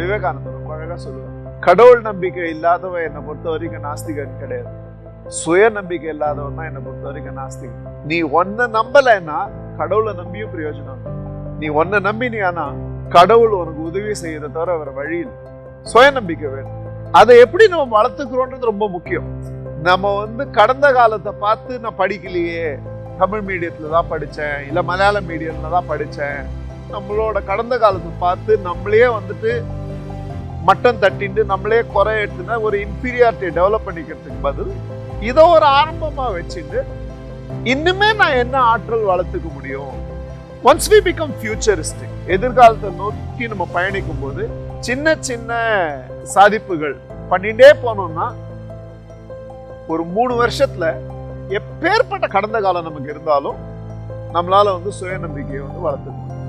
விவேகானந்தர் ரொம்ப அழகா சொல்லுவார் கடவுள் நம்பிக்கை இல்லாதவன் என்னை பொறுத்த வரைக்கும் நாஸ்திகன் கிடையாது. சுய நம்பிக்கை இல்லாதவன் தான் என்னை பொறுத்த வரைக்கும் நாஸ்திகன். நீ ஒன்ன நம்பலைன்னா கடவுளை நம்பியும் பிரயோஜனம் நீ ஒன்ன நம்பினியானா கடவுள் உனக்கு உதவி செய்யறத தவிர வேற வழியில் சுய நம்பிக்கை வேணும். அதை எப்படி நம்ம வளர்த்துக்கிறோன்றது ரொம்ப முக்கியம். நம்ம வந்து கடந்த காலத்தை பார்த்து நான் படிக்கலையே. தமிழ் மீடியத்தில் தான் படித்தேன். இல்லை மலையாளம் மீடியத்தில் தான் படித்தேன். நம்மளோட கடந்த காலத்தை பார்த்து நம்மளே வந்துட்டு மட்டம் தட்டிட்டு நம்மளே குறை எடுத்துனா ஒரு இன்பீரியாரிட்டி டெவலப் பண்ணிக்கிறதுக்கு பதில் இதை ஒரு ஆரம்பமாக வச்சுட்டு இன்னுமே நான் என்ன ஆற்றல் வளர்த்துக்க முடியும்? ஒன்ஸ் வி பிகம் ஃபியூச்சரிஸ்டிக் எதிர்காலத்தை நோக்கி நம்ம பயணிக்கும் போது சின்ன சின்ன சாதிப்புகள் பண்ணிட்டே போனோம்னா ஒரு மூணு வருஷத்துல எப்பேற்பட்ட கடந்த காலம் நமக்கு இருந்தாலும் நம்மளால வந்து சுயநம்பிக்கையை வந்து வளர்த்துக்கணும்